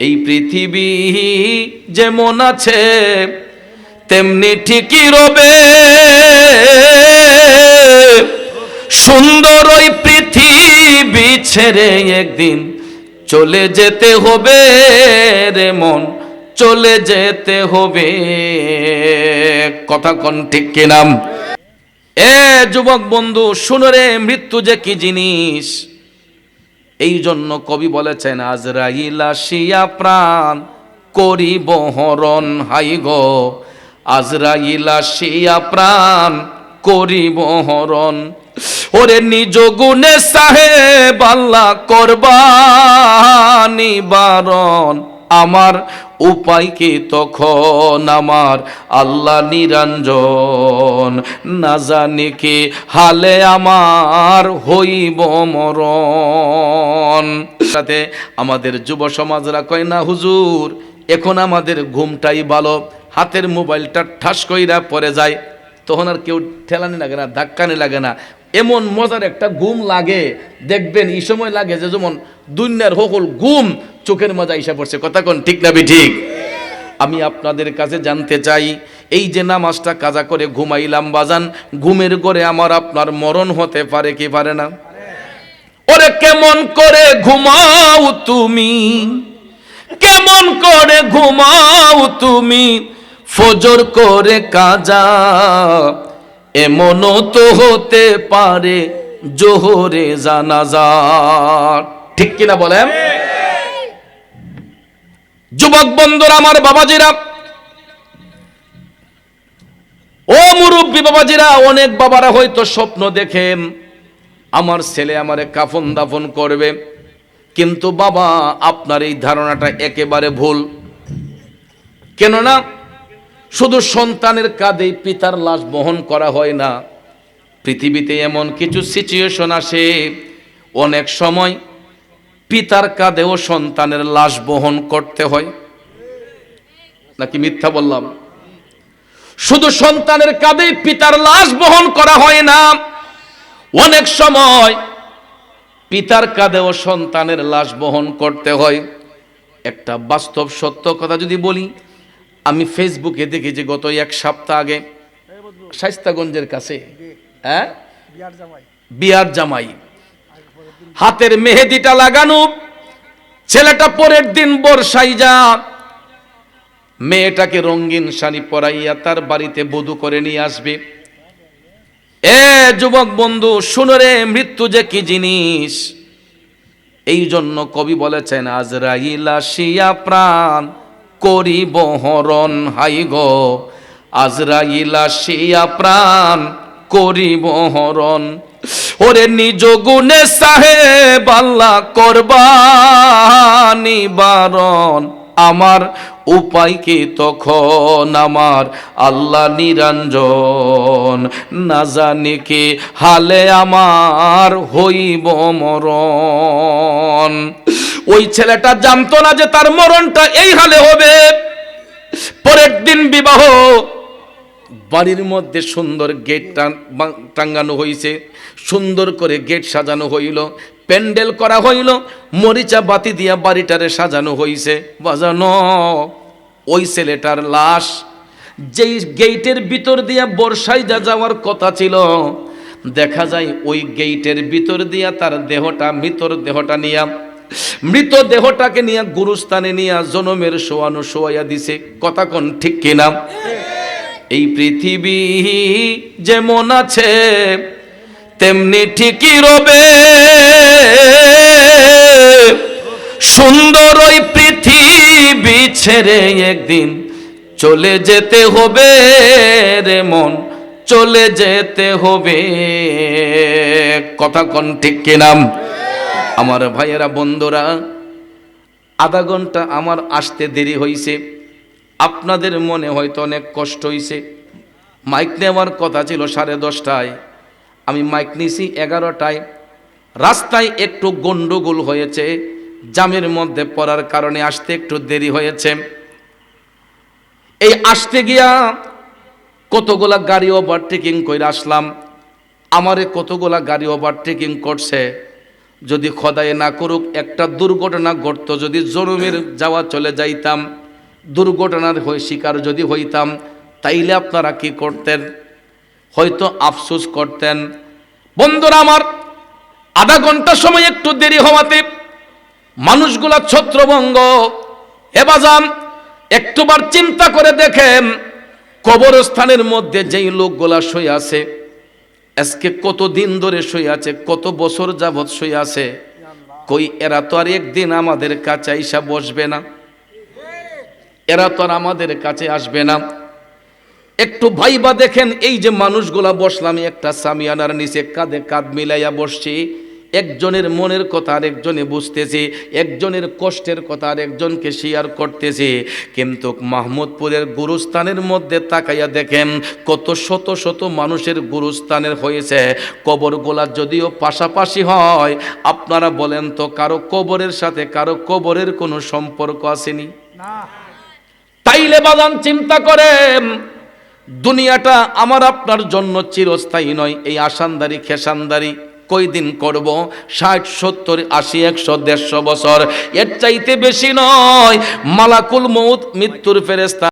এই পৃথিবী যেমন আছে, তেমনি ঠিকই রবে। সুন্দর ওই পৃথিবী ছেড়ে একদিন চলে যেতে হবে রে মন, চলে যেতে হবে। কথা কোন ঠিক কিনাম এ যুবক বন্ধু, শুনো রে, মৃত্যু যে কি জিনিস? এই জন্য কবি বলেছেন, আজরাইল আসিয়া প্রাণ করিব হরণ, হাই গো। আজরাইল আসিয়া প্রাণ করিব হরণ। ওরে নিজ গুণে সাহেব আল্লাহ করবা নিবারণ আমার উপায় কি তখন আমার আল্লাহ নিরঞ্জন। না জানি কি হালে আমার হইব মরণ। সাথে আমাদের যুব সমাজরা কয়, না হুজুর, এখন আমাদের ঘুমটাই ভালো। হাতের মোবাইলটা ঠাস কইরা পড়ে যায়। তখন আর কেউ ঠেলানি লাগে না, ধাক্কানি লাগে না। এমন মজার একটা ঘুম লাগে। দেখবেন এই সময় লাগে যে যেমন দুনিয়ার হকল ঘুম চোখের মজা ইসা পড়ছে। কথা কোন ঠিক না ঠিক আমি আপনাদের কাছে জানতে চাই, এই যে নামাজটা কাজা করে ঘুমাইলাম বাজান, ঘুমের করে আমার আপনার মরণ হতে পারে কি পারে না? ওরে কেমন করে ঘুমাও তুমি? কেমন করে ঘুমাও তুমি? ফজর করে কাজা, এমনও তো হতে পারে জোহরে জানাজা। ঠিক কিনা বলেন? যুবক বন্ধুরা, আমার বাবাজিরা, ও মুরব্বী বাবাজিরা, অনেক বাবারা হয়তো স্বপ্ন দেখেন আমার ছেলে আমারে কাফন দাফন করবে, কিন্তু বাবা, আপনার এই ধারণাটা একেবারে ভুল। কেননা, শুধু সন্তানের কাঁধেই পিতার লাশ বহন করা হয় না, পৃথিবীতে এমন কিছু সিচুয়েশন আসে, অনেক সময় পিতার কাঁধেও সন্তানের লাশ বহন করতে হয়। নাকি মিথ্যা বললাম? শুধু সন্তানের কাঁধেই পিতার লাশ বহন করা হয় না। অনেক সময় পিতার কাঁধেও সন্তানের লাশ বহন করতে হয়। একটা বাস্তব সত্য কথা যদি বলি আমি ফেসবুকে দেখেছি গত এক সপ্তাহ আগে শাইস্তাগঞ্জের কাছে হ্যাঁ? বিয়ার জামাই। হাতের মেহেদিটা লাগানো, ছেলেটা পরের দিন বর্ষাই যা, মেয়েটাকে রঙিন শাড়ি পরাইয়া তার বাড়িতে বধু করে নিয়ে আসবে। এ যুবক বন্ধু, শুনো রে, মৃত্যু যে কি জিনিস? এই জন্য কবি বলেছেন, আজরাইল আসিয়া প্রাণ করিব হরণ, হাই গো। আজরাইল আসিয়া প্রাণ করিব হরণ ওরে নিজ গুণে সাহেব আল্লাহ করবানি বারণ। আমার উপায় কি তখন? আমার আল্লাহ নিরঞ্জন। না জানি কি হালে আমার হইব মরণ। ওই ছেলেটা জানতো না যে তার মরণটা এই হালে হবে। পরের দিন বিবাহ বাড়ির মধ্যে সুন্দর গেট টাঙ্গানো হয়েছে সুন্দর করে গেট সাজানো হইল। প্যান্ডেল করা হইল। মরিচা বাতি দিয়া বাড়িটারে সাজানো হইছে। বাজানো। ওই ছেলেটার লাশ। যেই গেইটের ভিতর দিয়া বর্ষায় যা যাওয়ার কথা ছিল, দেখা যায় ওই গেইটের ভিতর দিয়া তার দেহটা, মৃতর দেহটা নিয়া মৃত দেহটাকে নিয়ে গুরুস্থানে নিয়ে জনমের শোয়ানো শোয়াইয়া দিছে। কথা কোন ঠিক কিনা? এই পৃথিবী যেমন আছে, তেমনি ঠিকই রবে। সুন্দর ওই পৃথিবী ছেড়ে একদিন চলে যেতে হবে রে মন, চলে যেতে হবে। কথা কোন ঠিক কিনাম আমার ভাইয়েরা, বন্ধুরা, আধা ঘণ্টা আমার আসতে দেরি হয়েছে আপনাদের মনে হয়তো অনেক কষ্ট হয়েছে মাইক নেওয়ার কথা ছিল সাড়ে দশটায়। আমি মাইক নিছি এগারোটায়। রাস্তায় একটু গন্ডগোল হয়েছে। জামের মধ্যে পড়ার কারণে আসতে একটু দেরি হয়েছে। এই আসতে গিয়া কতগুলা গাড়ি ওভারটেকিং করে আসলাম। আমারে কতগুলা গাড়ি ওভারটেকিং করছে। যদি খদায় না করুক, একটা দুর্ঘটনা ঘটত, যদি জরুমের যাওয়া চলে যাইতাম। দুর্ঘটনার শিকার যদি হইতাম, তাইলে আপনারা কি করতেন? হয়তো আফসোস করতেন। বন্ধুরা আমার, আধা ঘণ্টা সময় একটু দেরি হওয়াতে মানুষগুলা ছত্রভঙ্গ। এবাজাম একটুবার চিন্তা করে দেখেন, কবরস্থানের মধ্যে যেই লোকগুলা শুয়ে আছে, আজকে কত দিন ধরে শুয়ে আছে, কত বছর যাবৎ শুয়ে আছে, কই এরা তো আর একদিন আমাদের কাছে আইসা বসবে না। এরা তো আর আমাদের কাছে আসবে না। একটু ভাইবা দেখেন, এই যে মানুষগুলা বসলাম, একটা সামিয়ানার নিচে কাঁধে কাঁধ মিলাইয়া বসছি। একজনের মনের কথা আর একজনে বুঝতেছে, একজনের কষ্টের কথা আর একজনকে শেয়ার করতেছে। কিন্তু মাহমুদপুরের গুরুস্থানের মধ্যে তাকাইয়া দেখেন, কত শত শত মানুষের গুরুস্থানের হয়েছে। কবরগুলা যদিও পাশাপাশি হয়, আপনারা বলেন তো কারও কবরের সাথে কারও কবরের কোনো সম্পর্ক আসেনি? তাইলে বাদান চিন্তা করে, দুনিয়াটা আমার আপনার জন্য চিরস্থায়ী নয়। এই আসানদারি খেসানদারি কয়দিন করব? ষাট, সত্তর, আশি, একশো, দেড়শো বছর। এর চাইতে বেশি নয়। মালাকুল মৌত মৃত্যুর ফেরেস্তা